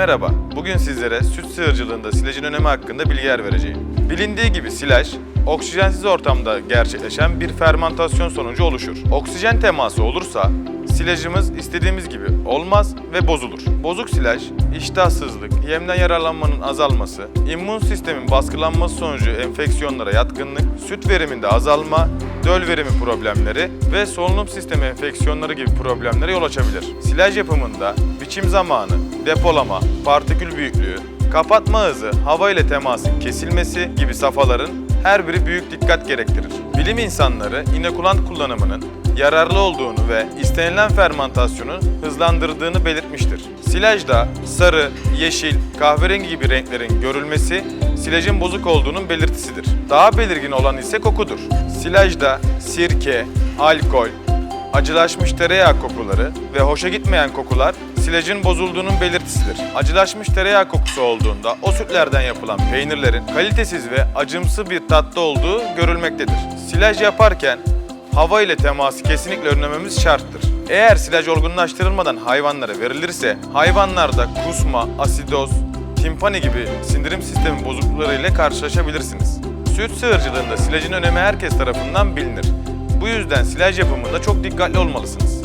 Merhaba, bugün sizlere süt sığırcılığında silajın önemi hakkında bilgiler vereceğim. Bilindiği gibi silaj, oksijensiz ortamda gerçekleşen bir fermantasyon sonucu oluşur. Oksijen teması olursa silajımız istediğimiz gibi olmaz ve bozulur. Bozuk silaj, iştahsızlık, yemden yararlanmanın azalması, immün sistemin baskılanması sonucu enfeksiyonlara yatkınlık, süt veriminde azalma, döl verimi problemleri ve solunum sistemi enfeksiyonları gibi problemlere yol açabilir. Silaj yapımında biçim zamanı, depolama, partikül büyüklüğü, kapatma hızı, hava ile temasın kesilmesi gibi safhaların her biri büyük dikkat gerektirir. Bilim insanları inokulant kullanımının yararlı olduğunu ve istenilen fermentasyonu hızlandırdığını belirtmiştir. Silajda sarı, yeşil, kahverengi gibi renklerin görülmesi silajın bozuk olduğunun belirtisidir. Daha belirgin olan ise kokudur. Silajda sirke, alkol, acılaşmış tereyağı kokuları ve hoşa gitmeyen kokular silajın bozulduğunun belirtisidir. Acılaşmış tereyağı kokusu olduğunda o sütlerden yapılan peynirlerin kalitesiz ve acımsı bir tatlı olduğu görülmektedir. Silaj yaparken hava ile teması kesinlikle önlememiz şarttır. Eğer silaj olgunlaştırılmadan hayvanlara verilirse hayvanlarda kusma, asidoz, timpani gibi sindirim sistemi bozuklukları ile karşılaşabilirsiniz. Süt sığırcılığında silajın önemi herkes tarafından bilinir. Bu yüzden silaj yapımında çok dikkatli olmalısınız.